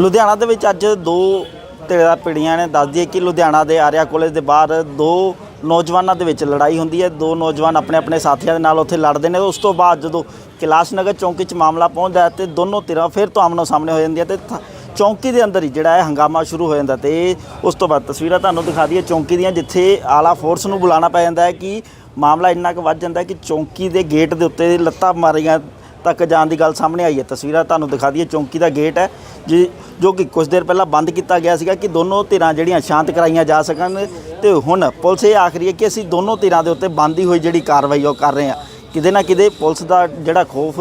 ਲੁਧਿਆਣਾ ਦੇ ਵਿੱਚ ਅੱਜ ਦੋ ਧਿਰਾਂ ਪੀੜੀਆਂ ਨੇ ਦੱਸਦੀ ਹੈ ਕਿ ਲੁਧਿਆਣਾ ਦੇ ਆਰਿਆ ਕਾਲਜ ਦੇ ਬਾਹਰ ਦੋ ਨੌਜਵਾਨਾਂ ਦੇ ਵਿੱਚ ਲੜਾਈ ਹੁੰਦੀ ਹੈ। ਦੋ ਨੌਜਵਾਨ ਆਪਣੇ ਆਪਣੇ ਸਾਥੀਆਂ ਦੇ ਨਾਲ ਉੱਥੇ ਲੜਦੇ ਨੇ। ਉਸ ਤੋਂ ਬਾਅਦ ਜਦੋਂ ਕੈਲਾਸ਼ ਨਗਰ ਚੌਂਕੀ 'ਚ ਮਾਮਲਾ ਪਹੁੰਚਦਾ ਹੈ ਤੇ ਦੋਨੋਂ ਧਿਰਾਂ ਫਿਰ ਤੋਂ ਆਮਨੋ ਸਾਹਮਣੇ ਹੋ ਜਾਂਦੀਆਂ ਤੇ ਥ- ਚੌਂਕੀ ਦੇ ਅੰਦਰ ਹੀ ਜਿਹੜਾ ਹੈ ਹੰਗਾਮਾ ਸ਼ੁਰੂ ਹੋ ਜਾਂਦਾ ਤੇ ਉਸ ਤੋਂ ਬਾਅਦ ਤਸਵੀਰਾਂ ਤੁਹਾਨੂੰ ਦਿਖਾ ਦਈਏ ਚੌਂਕੀ ਦੀਆਂ ਜਿੱਥੇ ਆਲਾ ਫੋਰਸ ਨੂੰ ਬੁਲਾਉਣਾ ਪੈ ਜਾਂਦਾ ਹੈ ਕਿ ਮਾਮਲਾ ਇੰਨਾ ਕੁ ਵੱਧ ਜਾਂਦਾ ਕਿ ਚੌਂਕੀ ਦੇ ਗੇਟ ਦੇ ਉੱਤੇ ਲੱਤਾਂ ਮਾਰੀਆਂ ਤੱਕ ਜਾਣ ਦੀ ਗੱਲ ਸਾਹਮਣੇ ਆਈ ਹੈ। ਤਸਵੀਰਾਂ ਤੁਹਾਨੂੰ ਦਿਖਾ ਦਈਏ। ਚੌਂਕੀ ਦਾ ਗੇਟ ਹੈ, ਜੀ, ਜੋ ਕਿ ਕੁਝ ਦੇਰ ਪਹਿਲਾਂ ਬੰਦ ਕੀਤਾ ਗਿਆ ਸੀਗਾ ਕਿ ਦੋਨੋਂ ਧਿਰਾਂ ਜਿਹੜੀਆਂ ਸ਼ਾਂਤ ਕਰਾਈਆਂ ਜਾ ਸਕਣ ਤੇ ਹੁਣ ਪੁਲਿਸ ਇਹ ਆਖ ਰਹੀ ਹੈ ਕਿ ਅਸੀਂ ਦੋਨੋਂ ਧਿਰਾਂ ਦੇ ਉੱਤੇ ਬੰਦੀ ਹੋਈ ਜਿਹੜੀ ਕਾਰਵਾਈ ਉਹ ਕਰ ਰਹੇ ਹਾਂ। ਕਿਤੇ ਨਾ ਕਿਤੇ ਪੁਲਿਸ ਦਾ ਜਿਹੜਾ ਖੋਫ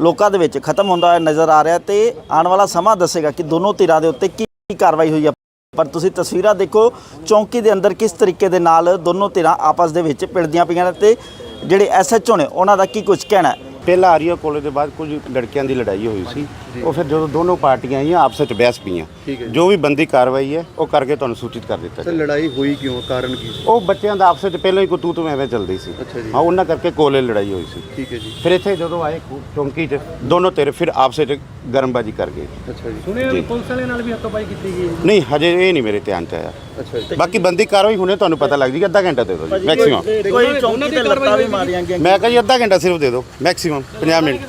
ਲੋਕਾਂ ਦੇ ਵਿੱਚ ਖਤਮ ਹੁੰਦਾ ਹੋਇਆ ਨਜ਼ਰ ਆ ਰਿਹਾ ਤੇ ਆਉਣ ਵਾਲਾ ਸਮਾਂ ਦੱਸੇਗਾ ਕਿ ਦੋਨੋਂ ਧਿਰਾਂ ਦੇ ਉੱਤੇ ਕੀ ਕੀ ਕਾਰਵਾਈ ਹੋਈ ਹੈ। ਪਰ ਤੁਸੀਂ ਤਸਵੀਰਾਂ ਦੇਖੋ, ਚੌਂਕੀ ਦੇ ਅੰਦਰ ਕਿਸ ਤਰੀਕੇ ਦੇ ਨਾਲ ਦੋਨੋਂ ਧਿਰਾਂ ਆਪਸ ਦੇ ਵਿੱਚ ਭਿੜਦੀਆਂ ਪਈਆਂ ਨੇ ਤੇ ਜਿਹੜੇ ਐਸਐਚਓ ਨੇ, ਉਹਨਾਂ ਦਾ ਕੀ ਕੁਝ ਕਹਿਣਾ ਹੈ? ਪਹਿਲਾਂ ਆਰੀਆ ਕਾਲਜ ਦੇ ਬਾਅਦ ਕੁਝ ਲੜਕਿਆਂ ਦੀ ਲੜਾਈ ਹੋਈ ਸੀ ਉਹ ਫਿਰ ਜਦੋਂ ਦੋਨੋਂ ਪਾਰਟੀਆਂ ਆਈਆਂ ਆਪਸ ਵਿੱਚ ਬਹਿਸ ਪਈਆਂ ਜੀ। ਜੋ ਵੀ ਬੰਦੀ ਕਾਰਵਾਈ ਹੈ ਉਹ ਕਰਕੇ ਤੁਹਾਨੂੰ ਸੂਚਿਤ ਕਰ ਦਿੱਤਾ ਜੀ ਲੜਾਈ ਹੋਈ ਕਿਉਂ ਕਾਰਨ ਕੀ ਸੀ ਉਹ ਬੱਚਿਆਂ ਦਾ ਆਪਸ ਵਿੱਚ ਪਹਿਲਾਂ ਹੀ ਕੋਈ ਤੂੰ ਤੂੰ ਐਵੇਂ ਚੱਲਦੀ ਸੀ ਜੀ। ਹਾਂ ਉਹਨਾਂ ਕਰਕੇ ਕੋਲੇ ਲੜਾਈ ਹੋਈ ਸੀ ਠੀਕ ਹੈ ਜੀ ਫਿਰ ਇੱਥੇ ਜਦੋਂ ਆਏ ਚੌਂਕੀ 'ਚ ਦੋਨੋਂ ਧਿਰ ਫਿਰ ਆਪਸ ਵਿੱਚ ਗਰਮਬਾਜੀ ਕਰ ਗਏ ਅੱਛਾ ਜੀ ਸੁਣਿਆ ਜੀ। ਵੀ ਪੁਲਿਸ ਵਾਲੇ ਨਾਲ ਵੀ ਹੱਥੋਂਬਾਈ ਕੀਤੀ ਗਈ ਨਹੀਂ ਹਜੇ ਇਹ ਨਹੀਂ ਮੇਰੇ ਧਿਆਨ 'ਚ ਆਇਆ ਅੱਛਾ ਜੀ ਬਾਕੀ ਬੰਦੀ ਕਾਰਵਾਈ ਹੁਣੇ ਤੁਹਾਨੂੰ ਪਤਾ ਲੱਗ ਜੇਗੀ ਅੱਧਾ ਘੰਟਾ ਦੇ ਦਿਓ ਜੀ ਮੈਕਸਿਮਮ ਕੋਈ ਚੌਂਕੀ ਤੇ ਲੱਤਾਂ ਵੀ ਮਾਰੀਆਂ ਗਈਆਂ ਮੈਂ ਕਹਾਂ ਜੀ ਅੱਧਾ ਘੰਟਾ ਸਿਰਫ ਦੇ ਦਿਓ ਮੈਕਸਿਮਮ 50 ਮਿੰਟ।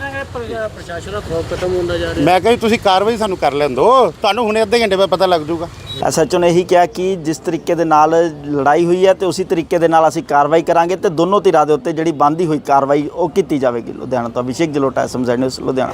ਪ੍ਰਸ਼ਾਸਨ ਦਾ ਖੌਫ ਖਤਮ ਹੁੰਦਾ ਜਾ ਰਿਹਾ ਮੈਂ ਕਹਾਂ ਜੀ, ਤੁਸੀਂ ਕਾਰਵਾਈ ਸਾਨੂੰ ਕਰ ਲੈਣ ਦਿਓ। ਤੁਹਾਨੂੰ ਹੁਣੇ ਅੱਧੇ ਘੰਟੇ ਬਾਅਦ ਪਤਾ ਲੱਗ ਜਾਊਗਾ। ਐਸਐਚਓ ਨੇ ਇਹੀ ਕਿਹਾ ਕਿ ਜਿਸ ਤਰੀਕੇ ਦੇ ਨਾਲ ਲੜਾਈ ਹੋਈ ਹੈ ਤੇ ਉਸੇ ਤਰੀਕੇ ਦੇ ਨਾਲ ਅਸੀਂ ਕਾਰਵਾਈ ਕਰਾਂਗੇ ਤੇ ਦੋਨੋਂ ਧਿਰਾਂ ਦੇ ਉੱਤੇ ਜਿਹੜੀ ਬੰਦੀ ਹੋਈ ਕਾਰਵਾਈ ਉਹ ਕੀਤੀ ਜਾਵੇਗੀ। ਲੁਧਿਆਣਾ ਤੋਂ ਅਭਿਸ਼ੇਕ ਜਲੋਟਾ ਐਸਐਮਜ਼ੈਡ ਨਿਊਜ਼, ਲੁਧਿਆਣਾ।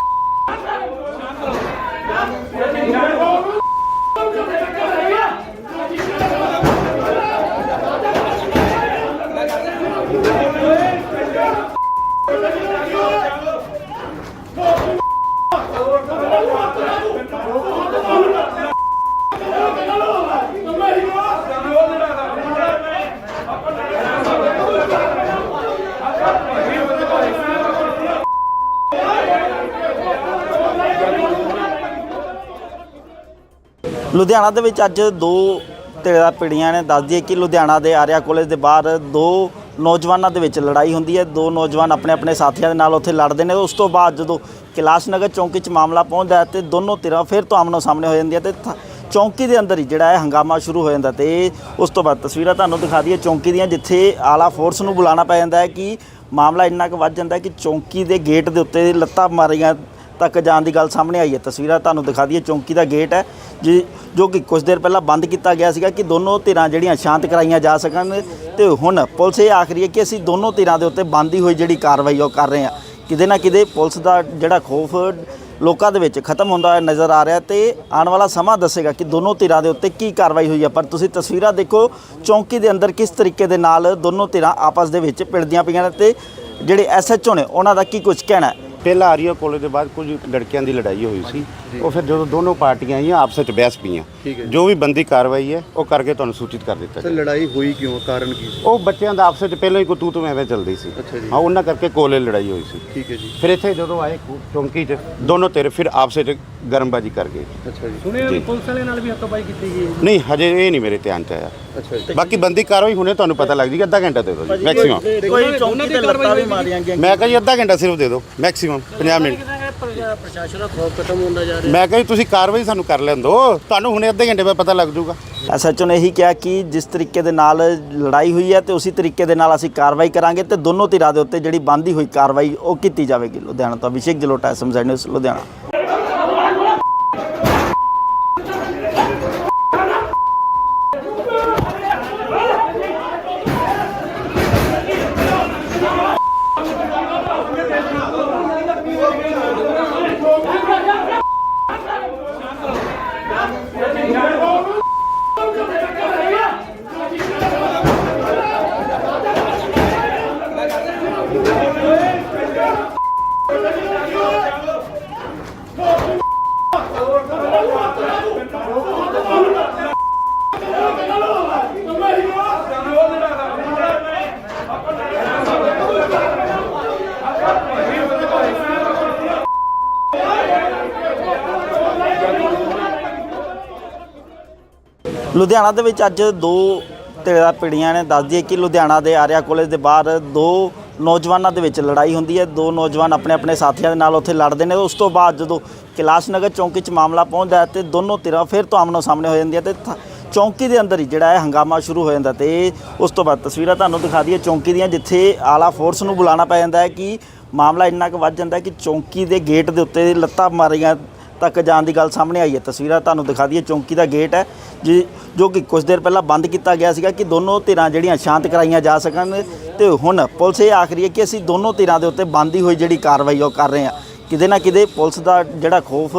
ਲੁਧਿਆਣਾ ਦੇ ਵਿੱਚ ਅੱਜ ਦੋ ਧਿਰਾਂ ਪੀੜੀਆਂ ਨੇ ਦੱਸ ਦਈਏ ਕਿ ਲੁਧਿਆਣਾ ਦੇ ਆਰਿਆ ਕਾਲਜ ਦੇ ਬਾਹਰ ਦੋ ਨੌਜਵਾਨਾਂ ਦੇ ਵਿੱਚ ਲੜਾਈ ਹੁੰਦੀ ਹੈ। ਦੋ ਨੌਜਵਾਨ ਆਪਣੇ ਆਪਣੇ ਸਾਥੀਆਂ ਦੇ ਨਾਲ ਉੱਥੇ ਲੜਦੇ ਨੇ। ਉਸ ਤੋਂ ਬਾਅਦ ਜਦੋਂ ਕੈਲਾਸ਼ ਨਗਰ ਚੌਂਕੀ 'ਚ ਮਾਮਲਾ ਪਹੁੰਚਦਾ ਹੈ ਤੇ ਦੋਨੋਂ ਧਿਰਾਂ ਫਿਰ ਤੋਂ ਆਮਨੋ ਸਾਹਮਣੇ ਹੋ ਜਾਂਦੀਆਂ ਤੇ ਥ- ਚੌਂਕੀ ਦੇ ਅੰਦਰ ਹੀ ਜਿਹੜਾ ਹੈ ਹੰਗਾਮਾ ਸ਼ੁਰੂ ਹੋ ਜਾਂਦਾ ਤੇ ਉਸ ਤੋਂ ਬਾਅਦ ਤਸਵੀਰਾਂ ਤੁਹਾਨੂੰ ਦਿਖਾ ਦਈਏ ਚੌਂਕੀ ਦੀਆਂ ਜਿੱਥੇ ਆਲਾ ਫੋਰਸ ਨੂੰ ਬੁਲਾਉਣਾ ਪੈ ਜਾਂਦਾ ਹੈ ਕਿ ਮਾਮਲਾ ਇੰਨਾ ਕੁ ਵੱਧ ਜਾਂਦਾ ਕਿ ਚੌਂਕੀ ਦੇ ਗੇਟ ਦੇ ਉੱਤੇ ਲੱਤਾਂ ਮਾਰੀਆਂ ਤੱਕ ਜਾਣ ਦੀ ਗੱਲ ਸਾਹਮਣੇ ਆਈ ਹੈ। ਤਸਵੀਰਾਂ ਤੁਹਾਨੂੰ ਦਿਖਾ ਦਈਏ। ਚੌਂਕੀ ਦਾ ਗੇਟ ਹੈ, ਜੀ, ਜੋ ਕਿ ਕੁਝ ਦੇਰ ਪਹਿਲਾਂ ਬੰਦ ਕੀਤਾ ਗਿਆ ਸੀਗਾ ਕਿ ਦੋਨੋਂ ਧਿਰਾਂ ਜਿਹੜੀਆਂ ਸ਼ਾਂਤ ਕਰਾਈਆਂ ਜਾ ਸਕਣ ਤੇ ਹੁਣ ਪੁਲਿਸ ਇਹ ਆਖ ਰਹੀ ਹੈ ਕਿ ਅਸੀਂ ਦੋਨੋਂ ਧਿਰਾਂ ਦੇ ਉੱਤੇ ਬੰਦੀ ਹੋਈ ਜਿਹੜੀ ਕਾਰਵਾਈ ਉਹ ਕਰ ਰਹੇ ਹਾਂ। ਕਿਤੇ ਨਾ ਕਿਤੇ ਪੁਲਿਸ ਦਾ ਜਿਹੜਾ ਖੋਫ ਲੋਕਾਂ ਦੇ ਵਿੱਚ ਖਤਮ ਹੁੰਦਾ ਹੋਇਆ ਨਜ਼ਰ ਆ ਰਿਹਾ ਤੇ ਆਉਣ ਵਾਲਾ ਸਮਾਂ ਦੱਸੇਗਾ ਕਿ ਦੋਨੋਂ ਧਿਰਾਂ ਦੇ ਉੱਤੇ ਕੀ ਕਾਰਵਾਈ ਹੋਈ ਹੈ। ਪਰ ਤੁਸੀਂ ਤਸਵੀਰਾਂ ਦੇਖੋ, ਚੌਂਕੀ ਦੇ ਅੰਦਰ ਕਿਸ ਤਰੀਕੇ ਦੇ ਨਾਲ ਦੋਨੋਂ ਧਿਰਾਂ ਆਪਸ ਦੇ ਵਿੱਚ ਭਿੜਦੀਆਂ ਪਈਆਂ ਨੇ ਤੇ ਜਿਹੜੇ ਐਸਐਚਓ ਨੇ, ਉਹਨਾਂ ਦਾ ਕੀ ਕੁਝ ਕਹਿਣਾ ਹੈ? ਪਹਿਲਾਂ ਆਰੀਆ ਕਾਲਜ ਦੇ ਬਾਅਦ ਕੁਝ ਲੜਕਿਆਂ ਦੀ ਲੜਾਈ ਹੋਈ ਸੀ। ਉਹ ਫਿਰ ਜਦੋਂ ਦੋਨੋਂ ਪਾਰਟੀਆਂ ਆਈਆਂ ਆਪਸ ਵਿੱਚ ਬਹਿਸ ਪਈਆਂ। ਜੀ। ਵੀ ਬੰਦੀ ਕਾਰਵਾਈ ਹੈ ਉਹ ਕਰਕੇ ਤੁਹਾਨੂੰ ਸੂਚਿਤ ਕਰ ਦਿੱਤਾ ਜੀ ਲੜਾਈ ਹੋਈ ਕਿਉਂ? ਕਾਰਨ ਕੀ ਸੀ? ਉਹ ਬੱਚਿਆਂ ਦਾ ਆਪਸ ਵਿੱਚ ਪਹਿਲਾਂ ਹੀ ਕੋਈ ਤੂੰ ਤੂੰ ਐਵੇਂ ਚੱਲਦੀ ਸੀ। ਹਾਂ ਉਹਨਾਂ ਕਰਕੇ ਕੋਲੇ ਲੜਾਈ ਹੋਈ ਸੀ। ਠੀਕ ਹੈ ਜੀ। ਫਿਰ ਇੱਥੇ ਜਦੋਂ ਆਏ ਚੌਂਕੀ 'ਚ ਦੋਨੋਂ ਧਿਰ ਫਿਰ ਆਪਸ ਵਿੱਚ ਗਰਮਬਾਜੀ ਕਰ ਗਏ। ਅੱਛਾ ਜੀ। ਸੁਣਿਆ ਵੀ। ਪੁਲਿਸ ਵਾਲੇ ਨਾਲ ਵੀ ਹੱਥੋਂਬਾਈ ਕੀਤੀ ਗਈ ਹੈ। ਨਹੀਂ ਹਜੇ ਇਹ ਨਹੀਂ ਮੇਰੇ ਧਿਆਨ 'ਚ ਆਇਆ। ਅੱਛਾ ਜੀ। ਬਾਕੀ ਬੰਦੀ ਕਾਰਵਾਈ ਹੁਣੇ ਤੁਹਾਨੂੰ ਪਤਾ ਲੱਗ ਜੇਗੀ ਅੱਧਾ ਘੰਟਾ ਦੇ ਦਿਓ ਜੀ ਮੈਕਸਿਮਮ ਕੋਈ ਚੌਂਕੀ ਤੇ ਲੱਤਾਂ ਵੀ ਮਾਰੀਆਂ ਗਈਆਂ। ਮੈਂ ਕਹਾਂ ਜੀ ਅੱਧਾ ਘੰਟਾ ਸਿਰਫ ਦੇ ਦਿਓ ਮੈਕਸਿਮਮ 50 ਮਿੰਟ। ਪ੍ਰਸ਼ਾਸਨ ਦਾ ਖੌਫ ਖਤਮ ਹੁੰਦਾ ਜਾ ਰਿਹਾ। ਮੈਂ ਕਹਾਂ ਜੀ ਤੁਸੀਂ ਕਾਰਵਾਈ ਸਾਨੂੰ ਕਰ ਲੈਣ ਦਿਓ ਤੁਹਾਨੂੰ ਹੁਣੇ ਅੱਧੇ ਘੰਟੇ ਬਾਅਦ ਪਤਾ ਲੱਗ ਜਾਊਗਾ ਐਸਐਚਓ ਨੇ ਇਹੀ ਕਿਹਾ ਕਿ ਜਿਸ ਤਰੀਕੇ ਦੇ ਨਾਲ ਲੜਾਈ ਹੋਈ ਹੈ ਤੇ ਉਸੇ ਤਰੀਕੇ ਦੇ ਨਾਲ ਅਸੀਂ ਕਾਰਵਾਈ ਕਰਾਂਗੇ ਤੇ ਦੋਨੋਂ ਧਿਰਾਂ ਦੇ ਉੱਤੇ ਜਿਹੜੀ ਬੰਦੀ ਹੋਈ ਕਾਰਵਾਈ ਉਹ ਕੀਤੀ ਜਾਵੇਗੀ। ਲੁਧਿਆਣਾ ਤੋਂ ਅਭਿਸ਼ੇਕ ਜਲੋਟਾ ਐਸਐਮਜ਼ੈਡ ਨਿਊਜ਼ ਲੁਧਿਆਣਾ। ਲੁਧਿਆਣਾ ਦੇ ਵਿੱਚ ਅੱਜ ਦੋ ਧਿਰਾਂ ਪੀੜੀਆਂ ਨੇ ਦੱਸਦੀ ਹੈ ਕਿ ਲੁਧਿਆਣਾ ਦੇ ਆਰਿਆ ਕਾਲਜ ਦੇ ਬਾਹਰ ਦੋ ਨੌਜਵਾਨਾਂ ਦੇ ਵਿੱਚ ਲੜਾਈ ਹੁੰਦੀ ਹੈ। ਦੋ ਨੌਜਵਾਨ ਆਪਣੇ ਆਪਣੇ ਸਾਥੀਆਂ ਦੇ ਨਾਲ ਉੱਥੇ ਲੜਦੇ ਨੇ। ਉਸ ਤੋਂ ਬਾਅਦ ਜਦੋਂ ਕੈਲਾਸ਼ ਨਗਰ ਚੌਂਕੀ 'ਚ ਮਾਮਲਾ ਪਹੁੰਚਦਾ ਹੈ ਤੇ ਦੋਨੋਂ ਧਿਰਾਂ ਫਿਰ ਤੋਂ ਆਮਨੋ ਸਾਹਮਣੇ ਹੋ ਜਾਂਦੀਆਂ ਤੇ ਥ- ਚੌਂਕੀ ਦੇ ਅੰਦਰ ਹੀ ਜਿਹੜਾ ਹੈ ਹੰਗਾਮਾ ਸ਼ੁਰੂ ਹੋ ਜਾਂਦਾ ਤੇ ਉਸ ਤੋਂ ਬਾਅਦ ਤਸਵੀਰਾਂ ਤੁਹਾਨੂੰ ਦਿਖਾ ਦਈਏ ਚੌਂਕੀ ਦੀਆਂ, ਜਿੱਥੇ ਆਲਾ ਫੋਰਸ ਨੂੰ ਬੁਲਾਉਣਾ ਪੈ ਜਾਂਦਾ ਹੈ ਕਿ ਮਾਮਲਾ ਇੰਨਾ ਕੁ ਵੱਧ ਜਾਂਦਾ ਹੈ ਕਿ ਚੌਂਕੀ ਦੇ ਗੇਟ ਦੇ ਉੱਤੇ ਲੱਤਾਂ ਮਾਰੀਆਂ ਤੱਕ ਜਾਣ ਦੀ ਗੱਲ ਸਾਹਮਣੇ ਆਈ ਹੈ। ਤਸਵੀਰਾਂ ਤੁਹਾਨੂੰ ਦਿਖਾ ਦਈਏ। ਚੌਂਕੀ ਦਾ ਗੇਟ ਹੈ, ਜੀ, ਜੋ ਕਿ ਕੁਝ ਦੇਰ ਪਹਿਲਾਂ ਬੰਦ ਕੀਤਾ ਗਿਆ ਸੀਗਾ ਕਿ ਦੋਨੋਂ ਧਿਰਾਂ ਜਿਹੜੀਆਂ ਸ਼ਾਂਤ ਕਰਾਈਆਂ ਜਾ ਸਕਣ ਤੇ ਹੁਣ ਪੁਲਿਸ ਇਹ ਆਖ ਰਹੀ ਹੈ ਕਿ ਅਸੀਂ ਦੋਨੋਂ ਧਿਰਾਂ ਦੇ ਉੱਤੇ ਬੰਦੀ ਹੋਈ ਜਿਹੜੀ ਕਾਰਵਾਈ ਉਹ ਕਰ ਰਹੇ ਹਾਂ। ਕਿਤੇ ਨਾ ਕਿਤੇ ਪੁਲਿਸ ਦਾ ਜਿਹੜਾ ਖੋਫ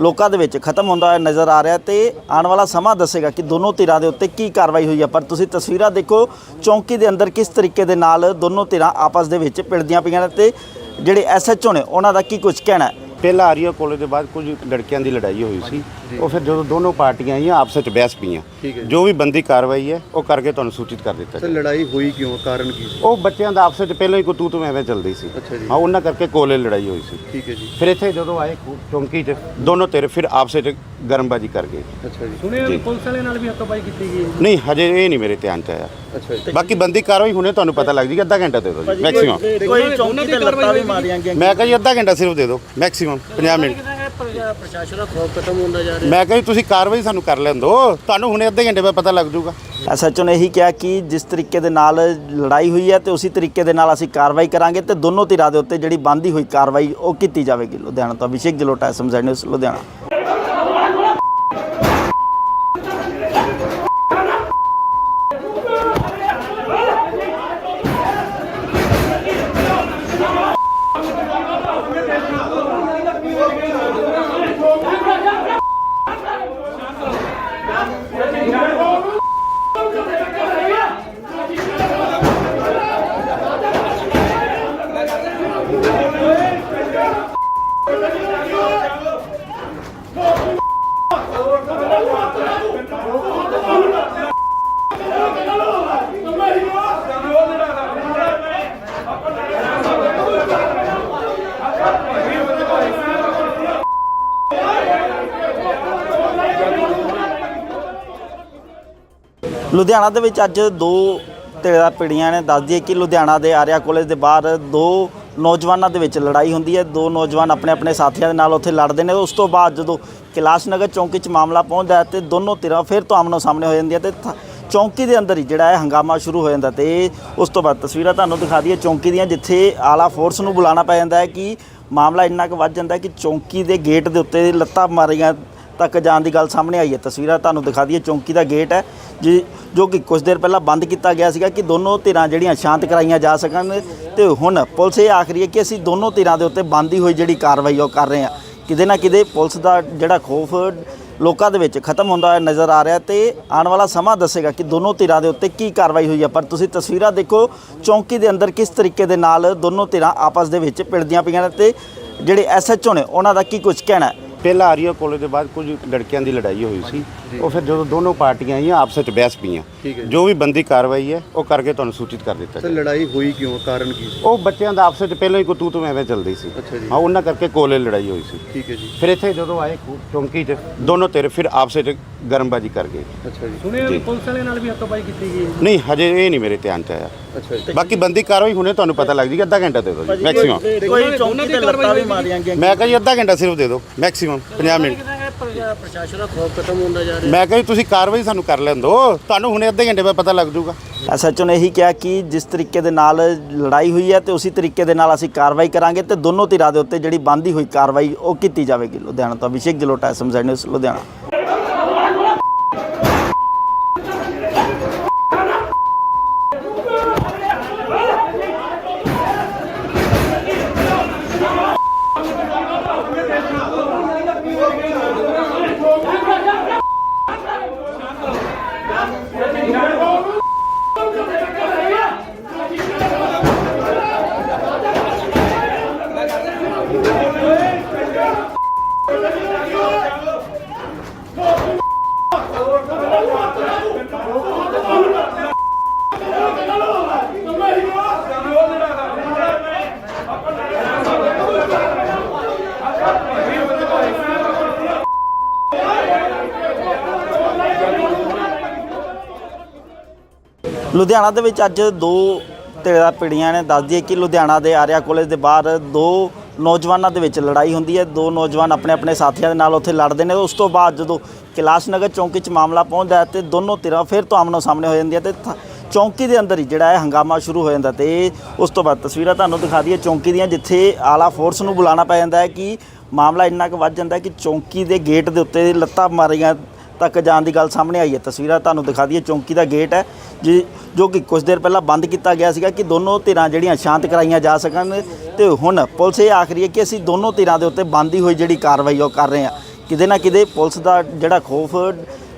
ਲੋਕਾਂ ਦੇ ਵਿੱਚ ਖਤਮ ਹੁੰਦਾ ਹੋਇਆ ਨਜ਼ਰ ਆ ਰਿਹਾ ਤੇ ਆਉਣ ਵਾਲਾ ਸਮਾਂ ਦੱਸੇਗਾ ਕਿ ਦੋਨੋਂ ਧਿਰਾਂ ਦੇ ਉੱਤੇ ਕੀ ਕਾਰਵਾਈ ਹੋਈ ਹੈ। ਪਰ ਤੁਸੀਂ ਤਸਵੀਰਾਂ ਦੇਖੋ, ਚੌਂਕੀ ਦੇ ਅੰਦਰ ਕਿਸ ਤਰੀਕੇ ਦੇ ਨਾਲ ਦੋਨੋਂ ਧਿਰਾਂ ਆਪਸ ਦੇ ਵਿੱਚ ਭਿੜਦੀਆਂ ਪਈਆਂ ਨੇ ਤੇ ਜਿਹੜੇ ਐਸਐਚਓ ਨੇ, ਉਹਨਾਂ ਦਾ ਕੀ ਕੁਝ ਕਹਿਣਾ ਹੈ? ਪਹਿਲਾਂ ਆਰੀਆ ਕਾਲਜ ਦੇ ਬਾਅਦ ਕੁਝ ਲੜਕਿਆਂ ਦੀ ਲੜਾਈ ਹੋਈ ਸੀ। ਉਹ ਫਿਰ ਜਦੋਂ ਦੋਨੋਂ ਪਾਰਟੀਆਂ ਆਈਆਂ ਆਪਸ ਵਿੱਚ ਬਹਿਸ ਪਈਆਂ। ਜੀ। ਜੋ ਵੀ ਬੰਦੀ ਕਾਰਵਾਈ ਹੈ ਉਹ ਕਰਕੇ ਤੁਹਾਨੂੰ ਸੂਚਿਤ ਕਰ ਦਿੱਤਾ ਜੀ ਲੜਾਈ ਹੋਈ ਕਿਉਂ? ਕਾਰਨ ਕੀ ਸੀ? ਉਹ ਬੱਚਿਆਂ ਦਾ ਆਪਸ ਵਿੱਚ ਪਹਿਲਾਂ ਹੀ ਕੋਈ ਤੂ ਤੂੰ ਐਵੇਂ ਚੱਲਦੀ ਸੀ। ਜੀ। ਹਾਂ ਉਹਨਾਂ ਕਰਕੇ ਕੋਲੇ ਲੜਾਈ ਹੋਈ ਸੀ। ਠੀਕ ਹੈ ਜੀ। ਫਿਰ ਇੱਥੇ ਜਦੋਂ ਆਏ ਚੌਂਕੀ 'ਚ ਦੋਨੋਂ ਧਿਰ ਫਿਰ ਆਪਸ ਵਿੱਚ ਗਰਮਬਾਜੀ ਕਰ ਗਏ। ਅੱਛਾ ਜੀ। ਸੁਣਿਆ ਜੀ। ਵੀ ਪੁਲਿਸ ਵਾਲੇ ਨਾਲ ਵੀ ਹੱਥੋਂਬਾਈ ਕੀਤੀ ਗਈ ਨਹੀਂ ਹਜੇ ਇਹ ਨਹੀਂ ਮੇਰੇ ਧਿਆਨ 'ਚ ਆਇਆ। ਅੱਛਾ ਜੀ। ਬਾਕੀ ਬੰਦੀ ਕਾਰਵਾਈ ਹੁਣੇ ਤੁਹਾਨੂੰ ਪਤਾ ਲੱਗ ਜੇਗੀ ਅੱਧਾ ਘੰਟਾ ਦੇ ਦਿਓ ਜੀ ਮੈਕਸਿਮਮ ਕੋਈ ਚੌਂਕੀ ਤੇ ਲੱਤਾਂ ਵੀ ਮਾਰੀਆਂ ਗਈਆਂ। ਮੈਂ ਕਹਾਂ ਜੀ ਅੱਧਾ ਘੰਟਾ ਸਿਰਫ ਦੇ ਦਿਓ ਮੈਕਸਿਮਮ 50 ਮਿੰਟ। ਪ੍ਰਸ਼ਾਸਨ ਦਾ ਖੌਫ ਖਤਮ ਹੁੰਦਾ ਜਾ ਰਿਹਾ। ਮੈਂ ਕਹਾਂ ਜੀ ਤੁਸੀਂ ਕਾਰਵਾਈ ਸਾਨੂੰ ਕਰ ਲੈਣ ਦਿਓ ਤੁਹਾਨੂੰ ਹੁਣੇ ਅੱਧੇ ਘੰਟੇ ਬਾਅਦ ਪਤਾ ਲੱਗ ਜਾਊਗਾ। ਐਸਐਚਓ ਨੇ ਇਹੀ ਕਿਹਾ ਕਿ ਜਿਸ ਤਰੀਕੇ ਦੇ ਨਾਲ ਲੜਾਈ ਹੋਈ ਹੈ ਤੇ ਉਸੇ ਤਰੀਕੇ ਦੇ ਨਾਲ ਅਸੀਂ ਕਾਰਵਾਈ ਕਰਾਂਗੇ ਤੇ ਦੋਨੋਂ ਧਿਰਾਂ ਦੇ ਉੱਤੇ ਜਿਹੜੀ ਬੰਦੀ ਹੋਈ ਕਾਰਵਾਈ ਉਹ ਕੀਤੀ ਜਾਵੇਗੀ। ਲੁਧਿਆਣਾ ਤੋਂ ਅਭਿਸ਼ੇਕ ਜਲੋਟਾ ਐਸਐਮਜ਼ੈਡ ਨਿਊਜ਼ ਲੁਧਿਆਣਾ। ਲੁਧਿਆਣਾ ਦੇ ਵਿੱਚ ਅੱਜ ਦੋ ਧਿਰਾਂ ਪੀੜੀਆਂ ਨੇ ਦੱਸ ਦਈਏ ਕਿ ਲੁਧਿਆਣਾ ਦੇ ਆਰਿਆ ਕਾਲਜ ਦੇ ਬਾਹਰ ਦੋ ਨੌਜਵਾਨਾਂ ਦੇ ਵਿੱਚ ਲੜਾਈ ਹੁੰਦੀ ਹੈ। ਦੋ ਨੌਜਵਾਨ ਆਪਣੇ ਆਪਣੇ ਸਾਥੀਆਂ ਦੇ ਨਾਲ ਉੱਥੇ ਲੜਦੇ ਨੇ। ਉਸ ਤੋਂ ਬਾਅਦ ਜਦੋਂ ਕੈਲਾਸ਼ ਨਗਰ ਚੌਂਕੀ 'ਚ ਮਾਮਲਾ ਪਹੁੰਚਦਾ ਹੈ ਤੇ ਦੋਨੋਂ ਧਿਰਾਂ ਫਿਰ ਤੋਂ ਆਮਨੋ ਸਾਹਮਣੇ ਹੋ ਜਾਂਦੀਆਂ ਤੇ ਥ- ਚੌਂਕੀ ਦੇ ਅੰਦਰ ਹੀ ਜਿਹੜਾ ਹੈ ਹੰਗਾਮਾ ਸ਼ੁਰੂ ਹੋ ਜਾਂਦਾ ਤੇ ਉਸ ਤੋਂ ਬਾਅਦ ਤਸਵੀਰਾਂ ਤੁਹਾਨੂੰ ਦਿਖਾ ਦਈਏ ਚੌਂਕੀ ਦੀਆਂ ਜਿੱਥੇ ਆਲਾ ਫੋਰਸ ਨੂੰ ਬੁਲਾਉਣਾ ਪੈ ਜਾਂਦਾ ਹੈ ਕਿ ਮਾਮਲਾ ਇੰਨਾ ਕੁ ਵੱਧ ਜਾਂਦਾ ਕਿ ਚੌਂਕੀ ਦੇ ਗੇਟ ਦੇ ਉੱਤੇ ਲੱਤਾਂ ਮਾਰੀਆਂ ਤੱਕ ਜਾਣ ਦੀ ਗੱਲ ਸਾਹਮਣੇ ਆਈ ਹੈ। ਤਸਵੀਰਾਂ ਤੁਹਾਨੂੰ ਦਿਖਾ ਦਈਏ। ਚੌਂਕੀ ਦਾ ਗੇਟ ਹੈ, ਜੀ, ਜੋ ਕਿ ਕੁਝ ਦੇਰ ਪਹਿਲਾਂ ਬੰਦ ਕੀਤਾ ਗਿਆ ਸੀਗਾ ਕਿ ਦੋਨੋਂ ਧਿਰਾਂ ਜਿਹੜੀਆਂ ਸ਼ਾਂਤ ਕਰਾਈਆਂ ਜਾ ਸਕਣ ਤੇ ਹੁਣ ਪੁਲਿਸ ਇਹ ਆਖ ਰਹੀ ਹੈ ਕਿ ਅਸੀਂ ਦੋਨੋਂ ਧਿਰਾਂ ਦੇ ਉੱਤੇ ਬੰਦੀ ਹੋਈ ਜਿਹੜੀ ਕਾਰਵਾਈ ਉਹ ਕਰ ਰਹੇ ਹਾਂ। ਕਿਤੇ ਨਾ ਕਿਤੇ ਪੁਲਿਸ ਦਾ ਜਿਹੜਾ ਖੋਫ ਲੋਕਾਂ ਦੇ ਵਿੱਚ ਖਤਮ ਹੁੰਦਾ ਹੋਇਆ ਨਜ਼ਰ ਆ ਰਿਹਾ ਤੇ ਆਉਣ ਵਾਲਾ ਸਮਾਂ ਦੱਸੇਗਾ ਕਿ ਦੋਨੋਂ ਧਿਰਾਂ ਦੇ ਉੱਤੇ ਕੀ ਕਾਰਵਾਈ ਹੋਈ ਹੈ। ਪਰ ਤੁਸੀਂ ਤਸਵੀਰਾਂ ਦੇਖੋ, ਚੌਂਕੀ ਦੇ ਅੰਦਰ ਕਿਸ ਤਰੀਕੇ ਦੇ ਨਾਲ ਦੋਨੋਂ ਧਿਰਾਂ ਆਪਸ ਦੇ ਵਿੱਚ ਭਿੜਦੀਆਂ ਪਈਆਂ ਨੇ ਤੇ ਜਿਹੜੇ ਐਸਐਚਓ ਨੇ, ਉਹਨਾਂ ਦਾ ਕੀ ਕੁਝ ਕਹਿਣਾ ਹੈ? ਪਹਿਲਾਂ ਆਰੀਆ ਕਾਲਜ ਦੇ ਬਾਅਦ ਕੁਝ ਲੜਕਿਆਂ ਦੀ ਲੜਾਈ ਹੋਈ ਸੀ। ਉਹ ਫਿਰ ਜਦੋਂ ਦੋਨੋਂ ਪਾਰਟੀਆਂ ਆਈਆਂ ਆਪਸ ਵਿੱਚ ਬਹਿਸ ਪਈਆਂ। ਜੀ। ਜੋ ਵੀ ਬੰਦੀ ਕਾਰਵਾਈ ਹੈ ਉਹ ਕਰਕੇ ਤੁਹਾਨੂੰ ਸੂਚਿਤ ਕਰ ਦਿੱਤਾ ਤੇ ਜੀ ਲੜਾਈ ਹੋਈ ਕਿਉਂ? ਕਾਰਨ ਕੀ ਸੀ? ਉਹ ਬੱਚਿਆਂ ਦਾ ਆਪਸ ਵਿੱਚ ਪਹਿਲਾਂ ਹੀ ਕੋਈ ਤੂ ਤੂੰ ਐਵੇਂ ਚੱਲਦੀ ਸੀ। ਜੀ। ਹਾਂ ਉਹਨਾਂ ਕਰਕੇ ਕੋਲੇ ਲੜਾਈ ਹੋਈ ਸੀ। ਠੀਕ ਹੈ ਜੀ। ਫਿਰ ਇੱਥੇ ਜਦੋਂ ਆਏ ਚੌਂਕੀ 'ਚ ਦੋਨੋਂ ਧਿਰ ਫਿਰ ਆਪਸ ਵਿੱਚ ਗਰਮਬਾਜੀ ਕਰ ਗਏ। ਅੱਛਾ ਜੀ। ਸੁਣਿਆ ਵੀ ਜੀ। ਪੁਲਿਸ ਵਾਲੇ ਨਾਲ ਵੀ ਹੱਥੋਂਬਾਈ ਕੀਤੀ ਗਈ ਨਹੀਂ ਹਜੇ ਇਹ ਨਹੀਂ ਮੇਰੇ ਧਿਆਨ 'ਚ ਆਇਆ। ਅੱਛਾ ਜੀ। ਬਾਕੀ ਬੰਦੀ ਕਾਰਵਾਈ ਹੁਣੇ ਤੁਹਾਨੂੰ ਪਤਾ ਲੱਗ ਜੇਗੀ ਅੱਧਾ ਘੰਟਾ ਦੇ ਦਿਓ ਜੀ ਮੈਕਸਿਮਮ ਕੋਈ ਚੌਂਕੀ ਤੇ ਲੱਤਾਂ ਵੀ ਮਾਰੀਆਂ ਗਈਆਂ ਮੈਂ ਕਹਾਂ ਜੀ ਅੱਧਾ ਘੰਟਾ ਸਿਰਫ ਦੇ ਦਿਓ। Maximum 50 minute. ਪ੍ਰਸ਼ਾਸਨ ਦਾ ਖੌਫ ਖਤਮ ਹੁੰਦਾ ਜਾ ਰਿਹਾ? ਮੈਂ ਕਹਾਂ ਜੀ ਤੁਸੀਂ ਕਾਰਵਾਈ ਸਾਨੂੰ ਕਰ ਲੈਣ ਦਿਓ ਤੁਹਾਨੂੰ ਹੁਣੇ ਅੱਧੇ ਘੰਟੇ ਬਾਅਦ ਪਤਾ ਲੱਗ ਜਾਊਗਾ। ਐਸਐਚਓ ਨੇ ਇਹੀ ਕਿਹਾ ਕਿ ਜਿਸ ਤਰੀਕੇ ਦੇ ਨਾਲ ਲੜਾਈ ਹੋਈ ਹੈ ਤੇ ਉਸੇ ਤਰੀਕੇ ਦੇ ਨਾਲ ਅਸੀਂ ਕਾਰਵਾਈ ਕਰਾਂਗੇ ਤੇ ਦੋਨੋਂ ਧਿਰਾਂ ਦੇ ਉੱਤੇ ਜਿਹੜੀ ਬੰਦੀ ਹੋਈ ਕਾਰਵਾਈ ਉਹ ਕੀਤੀ ਜਾਵੇਗੀ। ਲੁਧਿਆਣਾ ਤੋਂ ਅਭਿਸ਼ੇਕ ਜਲੋਟਾ ਐਸਐਮਜ਼ੈਡ ਨਿਊਜ਼ ਲੁਧਿਆਣਾ। ਲੁਧਿਆਣਾ ਦੇ ਵਿੱਚ ਅੱਜ ਦੋ ਧਿਰਾਂ ਪੀੜੀਆਂ ਨੇ ਦੱਸਦੀ ਹੈ ਕਿ ਲੁਧਿਆਣਾ ਦੇ ਆਰਿਆ ਕਾਲਜ ਦੇ ਬਾਹਰ ਦੋ ਨੌਜਵਾਨਾਂ ਦੇ ਵਿੱਚ ਲੜਾਈ ਹੁੰਦੀ ਹੈ। ਦੋ ਨੌਜਵਾਨ ਆਪਣੇ ਆਪਣੇ ਸਾਥੀਆਂ ਦੇ ਨਾਲ ਉੱਥੇ ਲੜਦੇ ਨੇ। ਉਸ ਤੋਂ ਬਾਅਦ ਜਦੋਂ ਕੈਲਾਸ਼ ਨਗਰ ਚੌਂਕੀ 'ਚ ਮਾਮਲਾ ਪਹੁੰਚਦਾ ਹੈ ਤੇ ਦੋਨੋਂ ਧਿਰਾਂ ਫਿਰ ਤੋਂ ਆਮਨੋ ਸਾਹਮਣੇ ਹੋ ਜਾਂਦੀਆਂ ਤੇ ਥ- ਚੌਂਕੀ ਦੇ ਅੰਦਰ ਹੀ ਜਿਹੜਾ ਹੈ ਹੰਗਾਮਾ ਸ਼ੁਰੂ ਹੋ ਜਾਂਦਾ ਤੇ ਉਸ ਤੋਂ ਬਾਅਦ ਤਸਵੀਰਾਂ ਤੁਹਾਨੂੰ ਦਿਖਾ ਦਈਏ ਚੌਂਕੀ ਦੀਆਂ ਜਿੱਥੇ ਆਲਾ ਫੋਰਸ ਨੂੰ ਬੁਲਾਉਣਾ ਪੈ ਜਾਂਦਾ ਹੈ ਕਿ ਮਾਮਲਾ ਇੰਨਾ ਕੁ ਵੱਧ ਜਾਂਦਾ ਕਿ ਚੌਂਕੀ ਦੇ ਗੇਟ ਦੇ ਉੱਤੇ ਲੱਤਾਂ ਮਾਰੀਆਂ ਤੱਕ ਜਾਣ ਦੀ ਗੱਲ ਸਾਹਮਣੇ ਆਈ ਹੈ। ਤਸਵੀਰਾਂ ਤੁਹਾਨੂੰ ਦਿਖਾ ਦਈਏ। ਚੌਂਕੀ ਦਾ ਗੇਟ ਹੈ, ਜੀ, ਜੋ ਕਿ ਕੁਝ ਦੇਰ ਪਹਿਲਾਂ ਬੰਦ ਕੀਤਾ ਗਿਆ ਸੀਗਾ ਕਿ ਦੋਨੋਂ ਧਿਰਾਂ ਜਿਹੜੀਆਂ ਸ਼ਾਂਤ ਕਰਾਈਆਂ ਜਾ ਸਕਣ ਤੇ ਹੁਣ ਪੁਲਿਸ ਇਹ ਆਖ ਰਹੀ ਹੈ ਕਿ ਅਸੀਂ ਦੋਨੋਂ ਧਿਰਾਂ ਦੇ ਉੱਤੇ ਬੰਦੀ ਹੋਈ ਜਿਹੜੀ ਕਾਰਵਾਈ ਉਹ ਕਰ ਰਹੇ ਹਾਂ। ਕਿਤੇ ਨਾ ਕਿਤੇ ਪੁਲਿਸ ਦਾ ਜਿਹੜਾ ਖੋਫ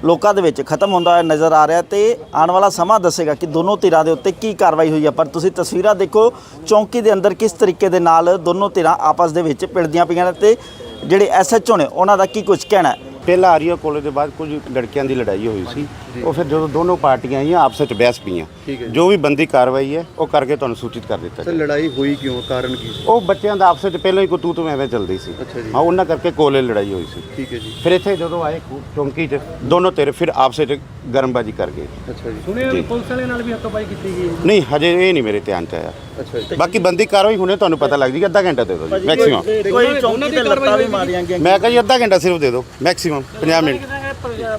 ਲੋਕਾਂ ਦੇ ਵਿੱਚ ਖਤਮ ਹੁੰਦਾ ਹੋਇਆ ਨਜ਼ਰ ਆ ਰਿਹਾ ਤੇ ਆਉਣ ਵਾਲਾ ਸਮਾਂ ਦੱਸੇਗਾ ਕਿ ਦੋਨੋਂ ਧਿਰਾਂ ਦੇ ਉੱਤੇ ਕੀ ਕਾਰਵਾਈ ਹੋਈ ਹੈ। ਪਰ ਤੁਸੀਂ ਤਸਵੀਰਾਂ ਦੇਖੋ, ਚੌਂਕੀ ਦੇ ਅੰਦਰ ਕਿਸ ਤਰੀਕੇ ਦੇ ਨਾਲ ਦੋਨੋਂ ਧਿਰਾਂ ਆਪਸ ਦੇ ਵਿੱਚ ਭਿੜਦੀਆਂ ਪਈਆਂ ਨੇ ਤੇ ਜਿਹੜੇ ਐਸਐਚਓ ਨੇ ਉਹਨਾਂ ਦਾ ਕੀ ਕੁਝ ਕਹਿਣਾ ਹੈ? ਪਹਿਲਾਂ ਆਰੀਆ ਕਾਲਜ ਦੇ ਬਾਅਦ ਕੁਝ ਲੜਕਿਆਂ ਦੀ ਲੜਾਈ ਹੋਈ ਸੀ। ਉਹ ਫਿਰ ਜਦੋਂ ਦੋਨੋਂ ਪਾਰਟੀਆਂ ਆਈਆਂ ਆਪਸ ਵਿੱਚ ਬਹਿਸ ਪਈਆਂ। ਜੀ। ਜੋ ਵੀ ਬੰਦੀ ਕਾਰਵਾਈ ਹੈ ਉਹ ਕਰਕੇ ਤੁਹਾਨੂੰ ਸੂਚਿਤ ਕਰ ਦਿੱਤਾ ਸਰ ਜੀ ਲੜਾਈ ਹੋਈ ਕਿਉਂ? ਕਾਰਨ ਕੀ ਸੀ? ਉਹ ਬੱਚਿਆਂ ਦਾ ਆਪਸ ਵਿੱਚ ਪਹਿਲਾਂ ਹੀ ਤੂ ਤੂੰ ਐਵੇਂ ਚੱਲਦੀ ਸੀ। ਜੀ। ਹਾਂ ਉਹਨਾਂ ਕਰਕੇ ਕੋਲੇ ਲੜਾਈ ਹੋਈ ਸੀ। ਠੀਕ ਹੈ ਜੀ। ਫਿਰ ਇੱਥੇ ਜਦੋਂ ਆਏ ਚੌਂਕੀ 'ਚ ਦੋਨੋਂ ਧਿਰ ਫਿਰ ਆਪਸ ਵਿੱਚ ਗਰਮਬਾਜੀ ਕਰ ਗਏ। ਅੱਛਾ ਜੀ। ਸੁਣਿਆ ਜੀ। ਵੀ ਪੁਲਿਸ ਵਾਲੇ ਨਾਲ ਵੀ ਹੱਥੋਂਬਾਈ ਕੀਤੀ ਗਈ ਨਹੀਂ ਹਜੇ ਇਹ ਨਹੀਂ ਮੇਰੇ ਧਿਆਨ 'ਚ ਆਇਆ। ਜੀ। ਬਾਕੀ ਬੰਦੀ ਕਾਰਵਾਈ ਹੁਣੇ ਤੁਹਾਨੂੰ ਪਤਾ ਲੱਗ ਜੇਗੀ ਅੱਧਾ ਘੰਟਾ ਦੇ ਦਿਓ ਜੀ ਮੈਕਸਿਮਮ ਕੋਈ ਚੌਂਕੀ ਤੇ ਲੱਤਾਂ ਵੀ ਮਾਰੀਆਂ ਗਈਆਂ। ਮੈਂ ਕਹਾਂ ਜੀ ਅੱਧਾ ਘੰਟਾ ਸਿਰਫ ਦੇ ਦਿਓ ਮੈਕਸਿਮਮ 50 ਮਿੰਟ।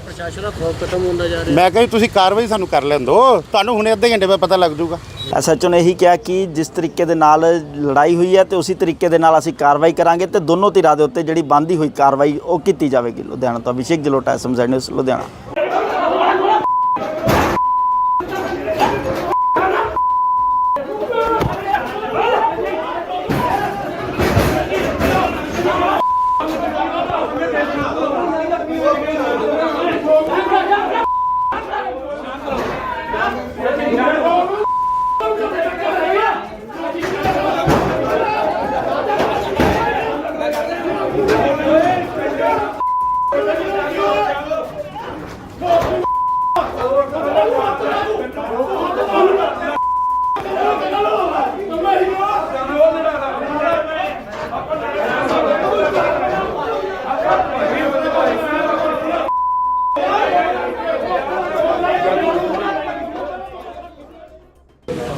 ਪ੍ਰਸ਼ਾਸਨ ਦਾ ਖੌਫ ਖਤਮ ਹੁੰਦਾ ਜਾ ਰਿਹਾ? ਮੈਂ ਕਹਾਂ ਜੀ ਤੁਸੀਂ ਕਾਰਵਾਈ ਸਾਨੂੰ ਕਰ ਲੈਣ ਦਿਓ ਤੁਹਾਨੂੰ ਹੁਣੇ ਅੱਧੇ ਘੰਟੇ ਬਾਅਦ ਪਤਾ ਲੱਗ ਜਾਊਗਾ। ਐਸਐਚਓ ਨੇ ਇਹੀ ਕਿਹਾ ਕਿ ਜਿਸ ਤਰੀਕੇ ਦੇ ਨਾਲ ਲੜਾਈ ਹੋਈ ਹੈ ਤੇ ਉਸੇ ਤਰੀਕੇ ਦੇ ਨਾਲ ਅਸੀਂ ਕਾਰਵਾਈ ਕਰਾਂਗੇ ਤੇ ਦੋਨੋਂ ਧਿਰਾਂ ਦੇ ਉੱਤੇ ਜਿਹੜੀ ਬੰਦੀ ਹੋਈ ਕਾਰਵਾਈ ਉਹ ਕੀਤੀ ਜਾਵੇਗੀ। ਲੁਧਿਆਣਾ ਤੋਂ ਅਭਿਸ਼ੇਕ ਜਲੋਟਾ ਐਸਐਮਜ਼ੈਡ ਨਿਊਜ਼ ਲੁਧਿਆਣਾ।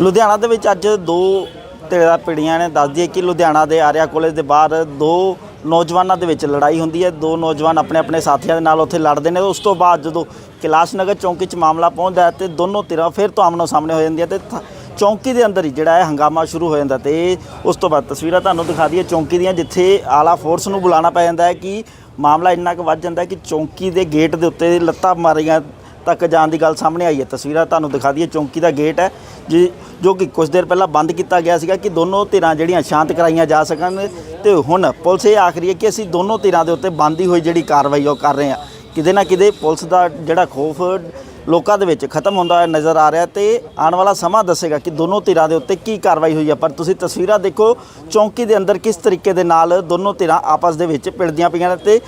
ਲੁਧਿਆਣਾ ਦੇ ਵਿੱਚ ਅੱਜ ਦੋ ਧਿਰਾਂ ਪੀੜੀਆਂ ਨੇ ਦੱਸਦੀ ਹੈ ਕਿ ਲੁਧਿਆਣਾ ਦੇ ਆਰਿਆ ਕਾਲਜ ਦੇ ਬਾਹਰ ਦੋ ਨੌਜਵਾਨਾਂ ਦੇ ਵਿੱਚ ਲੜਾਈ ਹੁੰਦੀ ਹੈ। ਦੋ ਨੌਜਵਾਨ ਆਪਣੇ ਆਪਣੇ ਸਾਥੀਆਂ ਦੇ ਨਾਲ ਉੱਥੇ ਲੜਦੇ ਨੇ। ਉਸ ਤੋਂ ਬਾਅਦ ਜਦੋਂ ਕੈਲਾਸ਼ ਨਗਰ ਚੌਂਕੀ 'ਚ ਮਾਮਲਾ ਪਹੁੰਚਦਾ ਹੈ ਤੇ ਦੋਨੋਂ ਧਿਰਾਂ ਫਿਰ ਤੋਂ ਆਮਨੋ ਸਾਹਮਣੇ ਹੋ ਜਾਂਦੀਆਂ ਤੇ ਥ- ਚੌਂਕੀ ਦੇ ਅੰਦਰ ਹੀ ਜਿਹੜਾ ਹੈ ਹੰਗਾਮਾ ਸ਼ੁਰੂ ਹੋ ਜਾਂਦਾ ਤੇ ਉਸ ਤੋਂ ਬਾਅਦ ਤਸਵੀਰਾਂ ਤੁਹਾਨੂੰ ਦਿਖਾ ਦਈਏ ਚੌਂਕੀ ਦੀਆਂ ਜਿੱਥੇ ਆਲਾ ਫੋਰਸ ਨੂੰ ਬੁਲਾਉਣਾ ਪੈ ਜਾਂਦਾ ਹੈ ਕਿ ਮਾਮਲਾ ਇੰਨਾ ਕੁ ਵੱਧ ਜਾਂਦਾ ਕਿ ਚੌਂਕੀ ਦੇ ਗੇਟ ਦੇ ਉੱਤੇ ਲੱਤਾਂ ਮਾਰੀਆਂ ਤੱਕ ਜਾਣ ਦੀ ਗੱਲ ਸਾਹਮਣੇ ਆਈ ਹੈ। ਤਸਵੀਰਾਂ ਤੁਹਾਨੂੰ ਦਿਖਾ ਦਈਏ। ਚੌਂਕੀ ਦਾ ਗੇਟ ਹੈ, ਜੀ, ਜੋ ਕਿ ਕੁਝ ਦੇਰ ਪਹਿਲਾਂ ਬੰਦ ਕੀਤਾ ਗਿਆ ਸੀਗਾ ਕਿ ਦੋਨੋਂ ਧਿਰਾਂ ਜਿਹੜੀਆਂ ਸ਼ਾਂਤ ਕਰਾਈਆਂ ਜਾ ਸਕਣ ਤੇ ਹੁਣ ਪੁਲਿਸ ਇਹ ਆਖ ਰਹੀ ਹੈ ਕਿ ਅਸੀਂ ਦੋਨੋਂ ਧਿਰਾਂ ਦੇ ਉੱਤੇ ਬੰਦੀ ਹੋਈ ਜਿਹੜੀ ਕਾਰਵਾਈ ਉਹ ਕਰ ਰਹੇ ਹਾਂ। ਕਿਤੇ ਨਾ ਕਿਤੇ ਪੁਲਿਸ ਦਾ ਜਿਹੜਾ ਖੋਫ ਲੋਕਾਂ ਦੇ ਵਿੱਚ ਖਤਮ ਹੁੰਦਾ ਹੋਇਆ ਨਜ਼ਰ ਆ ਰਿਹਾ ਤੇ ਆਉਣ ਵਾਲਾ ਸਮਾਂ ਦੱਸੇਗਾ ਕਿ ਦੋਨੋਂ ਧਿਰਾਂ ਦੇ ਉੱਤੇ ਕੀ ਕਾਰਵਾਈ ਹੋਈ ਹੈ। ਪਰ ਤੁਸੀਂ ਤਸਵੀਰਾਂ ਦੇਖੋ, ਚੌਂਕੀ ਦੇ ਅੰਦਰ ਕਿਸ ਤਰੀਕੇ ਦੇ ਨਾਲ ਦੋਨੋਂ ਧਿਰਾਂ ਆਪਸ ਦੇ ਵਿੱਚ ਭਿੜਦੀਆਂ ਪਈਆਂ ਨੇ ਤੇ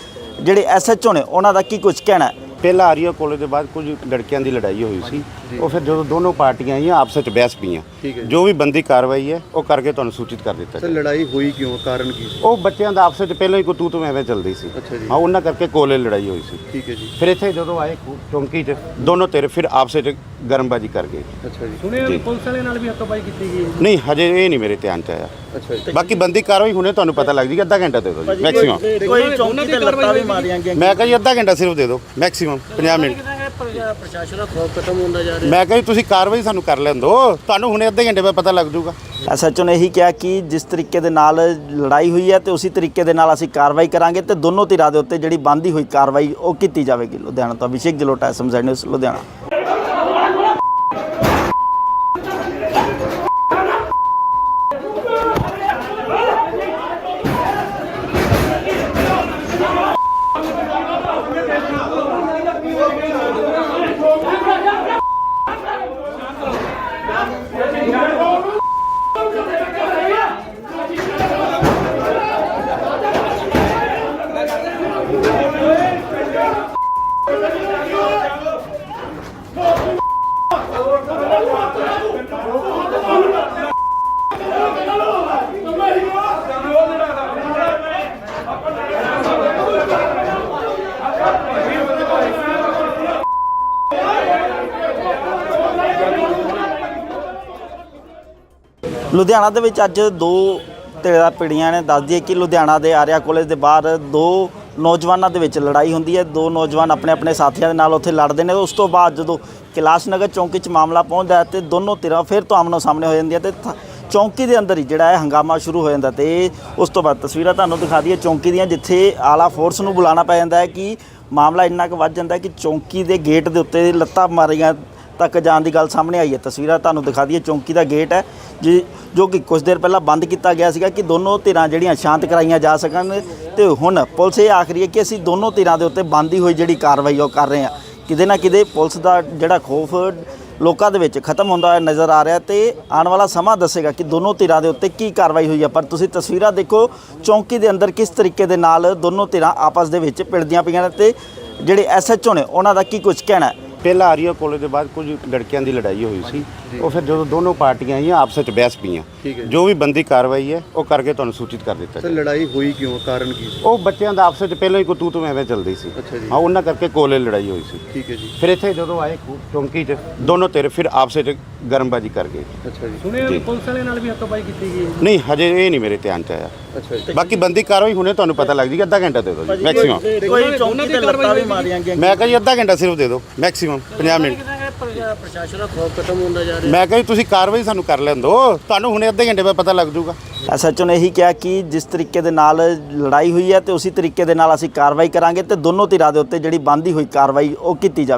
ਜਿਹੜੇ ਐਸਐਚਓ ਨੇ ਉਹਨਾਂ ਦਾ ਕੀ ਕੁਝ ਕਹਿਣਾ ਹੈ? ਪਹਿਲਾਂ ਆਰੀਆ ਕਾਲਜ ਦੇ ਬਾਅਦ ਕੁਝ ਲੜਕਿਆਂ ਦੀ ਲੜਾਈ ਹੋਈ ਸੀ। ਉਹ ਫਿਰ ਜਦੋਂ ਦੋਨੋਂ ਪਾਰਟੀਆਂ ਆਈਆਂ ਆਪਸ ਵਿੱਚ ਬਹਿਸ ਪਈਆਂ। ਜੀ। ਜੋ ਵੀ ਬੰਦੀ ਕਾਰਵਾਈ ਹੈ ਉਹ ਕਰਕੇ ਤੁਹਾਨੂੰ ਸੂਚਿਤ ਕਰ ਦਿੱਤਾ ਸਰ ਜੀ ਲੜਾਈ ਹੋਈ ਕਿਉਂ? ਕਾਰਨ ਕੀ ਸੀ? ਉਹ ਬੱਚਿਆਂ ਦਾ ਆਪਸ ਵਿੱਚ ਪਹਿਲਾਂ ਹੀ ਕੋਈ ਤੂ ਤੂੰ ਐਵੇਂ ਚੱਲਦੀ ਸੀ। ਜੀ। ਹਾਂ ਉਹਨਾਂ ਕਰਕੇ ਕੋਲੇ ਲੜਾਈ ਹੋਈ ਸੀ। ਠੀਕ ਹੈ ਜੀ। ਫਿਰ ਇੱਥੇ ਜਦੋਂ ਆਏ ਚੌਂਕੀ 'ਚ ਦੋਨੋਂ ਧਿਰ ਫਿਰ ਆਪਸ ਵਿੱਚ ਗਰਮਬਾਜੀ ਕਰ ਗਏ। ਅੱਛਾ ਜੀ। ਸੁਣਿਆ ਵੀ ਜੀ। ਪੁਲਿਸ ਵਾਲੇ ਨਾਲ ਵੀ ਹੱਥੋਂਬਾਈ ਕੀਤੀ ਗਈ ਨਹੀਂ ਹਜੇ ਇਹ ਨਹੀਂ ਮੇਰੇ ਧਿਆਨ 'ਚ ਆਇਆ। ਅੱਛਾ ਜੀ। ਬਾਕੀ ਬੰਦੀ ਕਾਰਵਾਈ ਹੁਣੇ ਤੁਹਾਨੂੰ ਪਤਾ ਲੱਗ ਜੇਗੀ ਅੱਧਾ ਘੰਟਾ ਦੇ ਦਿਓ ਜੀ ਮੈਕਸਿਮਮ ਕੋਈ ਚੌਂਕੀ ਤੇ ਲੱਤਾਂ ਵੀ ਮਾਰੀਆਂ ਗਈਆਂ। ਮੈਂ ਕਹਾਂ ਜੀ ਅੱਧਾ ਘੰਟਾ ਸਿਰਫ ਦੇ ਦਿਓ ਮੈਕਸਿਮਮ 50 ਮਿੰਟ। ਪ੍ਰਸ਼ਾਸਨ ਦਾ ਖੌਫ ਖਤਮ ਹੁੰਦਾ ਜਾ ਰਿਹਾ। ਮੈਂ ਕਹਾਂ ਜੀ ਤੁਸੀਂ ਕਾਰਵਾਈ ਸਾਨੂੰ ਕਰ ਲੈਣ ਦਿਓ ਤੁਹਾਨੂੰ ਹੁਣੇ ਅੱਧੇ ਘੰਟੇ ਬਾਅਦ ਪਤਾ ਲੱਗ ਜਾਊਗਾ। ਐਸਐਚਓ ਨੇ ਇਹੀ ਕਿਹਾ ਕਿ ਜਿਸ ਤਰੀਕੇ ਦੇ ਨਾਲ ਲੜਾਈ ਹੋਈ ਹੈ ਤੇ ਉਸੇ ਤਰੀਕੇ ਦੇ ਨਾਲ ਅਸੀਂ ਕਾਰਵਾਈ ਕਰਾਂਗੇ ਤੇ ਦੋਨੋਂ ਧਿਰਾਂ ਦੇ ਉੱਤੇ ਜਿਹੜੀ ਬੰਦੀ ਹੋਈ ਕਾਰਵਾਈ ਉਹ ਕੀਤੀ ਜਾਵੇਗੀ। ਲੁਧਿਆਣਾ ਤੋਂ Abhishek Jalota SMZ News Ludhiana. Obrigado. Ludhiana ਦੇ ਵਿੱਚ ਅੱਜ ਦੋ ਧਿਰਾਂ ਪੀੜੀਆਂ ਨੇ ਦੱਸਦੀ ਹੈ ਕਿ ਲੁਧਿਆਣਾ ਦੇ ਆਰਿਆ ਕਾਲਜ ਦੇ ਬਾਹਰ ਦੋ ਨੌਜਵਾਨਾਂ ਦੇ ਵਿੱਚ ਲੜਾਈ ਹੁੰਦੀ ਹੈ। ਦੋ ਨੌਜਵਾਨ ਆਪਣੇ ਆਪਣੇ ਸਾਥੀਆਂ ਦੇ ਨਾਲ ਉੱਥੇ ਲੜਦੇ ਨੇ। ਉਸ ਤੋਂ ਬਾਅਦ ਜਦੋਂ ਕੈਲਾਸ਼ ਨਗਰ ਚੌਂਕੀ 'ਚ ਮਾਮਲਾ ਪਹੁੰਚਦਾ ਹੈ ਤੇ ਦੋਨੋਂ ਧਿਰਾਂ ਫਿਰ ਤੋਂ ਆਮਨੋ ਸਾਹਮਣੇ ਹੋ ਜਾਂਦੀਆਂ ਤੇ ਥ- ਚੌਂਕੀ ਦੇ ਅੰਦਰ ਹੀ ਜਿਹੜਾ ਹੈ ਹੰਗਾਮਾ ਸ਼ੁਰੂ ਹੋ ਜਾਂਦਾ ਤੇ ਉਸ ਤੋਂ ਬਾਅਦ ਤਸਵੀਰਾਂ ਤੁਹਾਨੂੰ ਦਿਖਾ ਦਈਏ ਚੌਂਕੀ ਦੀਆਂ, ਜਿੱਥੇ ਆਲਾ ਫੋਰਸ ਨੂੰ ਬੁਲਾਉਣਾ ਪੈ ਜਾਂਦਾ ਹੈ ਕਿ ਮਾਮਲਾ ਇੰਨਾ ਕੁ ਵੱਧ ਜਾਂਦਾ ਕਿ ਚੌਂਕੀ ਦੇ ਗੇਟ ਦੇ ਉੱਤੇ ਲੱਤਾਂ ਮਾਰੀਆਂ ਤੱਕ ਜਾਣ ਦੀ ਗੱਲ ਸਾਹਮਣੇ ਆਈ ਹੈ। ਤਸਵੀਰਾਂ ਤੁਹਾਨੂੰ ਦਿਖਾ ਦਈਏ। ਚੌਂਕੀ ਦਾ ਗੇਟ ਹੈ, ਜੀ, ਜੋ ਕਿ ਕੁਝ ਦੇਰ ਪਹਿਲਾਂ ਬੰਦ ਕੀਤਾ ਗਿਆ ਸੀਗਾ ਕਿ ਦੋਨੋਂ ਧਿਰਾਂ ਜਿਹੜੀਆਂ ਸ਼ਾਂਤ ਕਰਾਈਆਂ ਜਾ ਸਕਣ ਤੇ ਹੁਣ ਪੁਲਿਸ ਇਹ ਆਖ ਰਹੀ ਹੈ ਕਿ ਅਸੀਂ ਦੋਨੋਂ ਧਿਰਾਂ ਦੇ ਉੱਤੇ ਬੰਦੀ ਹੋਈ ਜਿਹੜੀ ਕਾਰਵਾਈ ਉਹ ਕਰ ਰਹੇ ਹਾਂ। ਕਿਤੇ ਨਾ ਕਿਤੇ ਪੁਲਿਸ ਦਾ ਜਿਹੜਾ ਖੋਫ ਲੋਕਾਂ ਦੇ ਵਿੱਚ ਖਤਮ ਹੁੰਦਾ ਹੋਇਆ ਨਜ਼ਰ ਆ ਰਿਹਾ ਤੇ ਆਉਣ ਵਾਲਾ ਸਮਾਂ ਦੱਸੇਗਾ ਕਿ ਦੋਨੋਂ ਧਿਰਾਂ ਦੇ ਉੱਤੇ ਕੀ ਕਾਰਵਾਈ ਹੋਈ ਹੈ। ਪਰ ਤੁਸੀਂ ਤਸਵੀਰਾਂ ਦੇਖੋ, ਚੌਂਕੀ ਦੇ ਅੰਦਰ ਕਿਸ ਤਰੀਕੇ ਦੇ ਨਾਲ ਦੋਨੋਂ ਧਿਰਾਂ ਆਪਸ ਦੇ ਵਿੱਚ ਭਿੜਦੀਆਂ ਪਈਆਂ ਨੇ ਤੇ ਜਿਹੜੇ ਐਸਐਚਓ ਨੇ ਉਹਨਾਂ ਦਾ ਕੀ ਕੁਝ ਕਹਿਣਾ ਹੈ? ਪਹਿਲਾਂ ਆਰੀਆ ਕਾਲਜ ਦੇ ਬਾਅਦ ਕੁਝ ਲੜਕਿਆਂ ਦੀ ਲੜਾਈ ਹੋਈ ਸੀ। ਉਹ ਫਿਰ ਜਦੋਂ ਦੋਨੋਂ ਪਾਰਟੀਆਂ ਆਈਆਂ ਆਪਸ ਵਿੱਚ ਬਹਿਸ ਪਈਆਂ। ਜੀ। ਜੋ ਵੀ ਬੰਦੀ ਕਾਰਵਾਈ ਹੈ ਉਹ ਕਰਕੇ ਤੁਹਾਨੂੰ ਸੂਚਿਤ ਕਰ ਦਿੱਤਾ ਸਰ ਲੜਾਈ ਹੋਈ ਕਿਉਂ? ਕਾਰਨ ਕੀ ਸੀ? ਉਹ ਬੱਚਿਆਂ ਦਾ ਆਪਸ ਵਿੱਚ ਪਹਿਲਾਂ ਹੀ ਕੋਈ ਤੂੰ ਤੂੰ ਐਵੇਂ ਚੱਲਦੀ ਸੀ। ਜੀ। ਹਾਂ ਉਹਨਾਂ ਕਰਕੇ ਕੋਲੇ ਲੜਾਈ ਹੋਈ ਸੀ। ਠੀਕ ਹੈ ਜੀ। ਫਿਰ ਇੱਥੇ ਜਦੋਂ ਆਏ ਖੂਬ ਚੌਂਕੀ 'ਚ ਦੋਨੋਂ ਧਿਰ ਫਿਰ ਆਪਸ ਵਿੱਚ ਗਰਮਬਾਜੀ ਕਰ ਗਏ। ਅੱਛਾ ਜੀ। ਸੁਣਿਆ ਜੀ। ਵੀ ਪੁਲਿਸ ਵਾਲੇ ਨਾਲ ਵੀ ਹੱਥੋਂਬਾਈ ਕੀਤੀ ਗਈ ਨਹੀਂ ਹਜੇ ਇਹ ਨਹੀਂ ਮੇਰੇ ਧਿਆਨ 'ਚ ਆਇਆ। ਅੱਛਾ ਜੀ। ਬਾਕੀ ਬੰਦੀ ਕਾਰਵਾਈ ਹੁਣੇ ਤੁਹਾਨੂੰ ਪਤਾ ਲੱਗ ਜੇਗੀ ਅੱਧਾ ਘੰਟਾ ਦੇ ਦਿਓ ਜੀ ਮੈਕਸਿਮਮ ਕੋਈ ਚੌਂਕੀ ਤੇ ਲੱਤਾਂ ਵੀ ਮਾਰੀਆਂ ਗਈਆਂ। ਮੈਂ ਕਹਾਂ ਜੀ ਅੱਧਾ ਘੰਟਾ ਸਿਰਫ ਦੇ ਦਿਓ ਮੈਕਸਿਮਮ 50 ਮਿੰਟ। ਪ੍ਰਸ਼ਾਸਨ ਦਾ ਖੌਫ ਖਤਮ ਹੁੰਦਾ ਜਾ ਰਿਹਾ? ਮੈਂ ਕਹਾਂ ਜੀ ਤੁਸੀਂ ਕਾਰਵਾਈ ਸਾਨੂੰ ਕਰ ਲੈਣ ਦਿਓ ਤੁਹਾਨੂੰ ਹੁਣੇ ਅੱਧੇ ਘੰਟੇ ਬਾਅਦ ਪਤਾ ਲੱਗ ਜਾਊਗਾ। ਐਸਐਚਓ ਨੇ ਇਹੀ ਕਿਹਾ ਕਿ ਜਿਸ ਤਰੀਕੇ ਦੇ ਨਾਲ ਲੜਾਈ ਹੋਈ ਹੈ ਤੇ ਉਸੇ ਤਰੀਕੇ ਦੇ ਨਾਲ ਅਸੀਂ ਕਾਰਵਾਈ ਕਰਾਂਗੇ ਤੇ ਦੋਨੋਂ ਧਿਰਾਂ ਦੇ ਉੱਤੇ ਜਿਹੜੀ ਬੰਦੀ ਹੋਈ ਕਾਰਵਾਈ ਉਹ ਕੀਤੀ ਜਾਵੇ।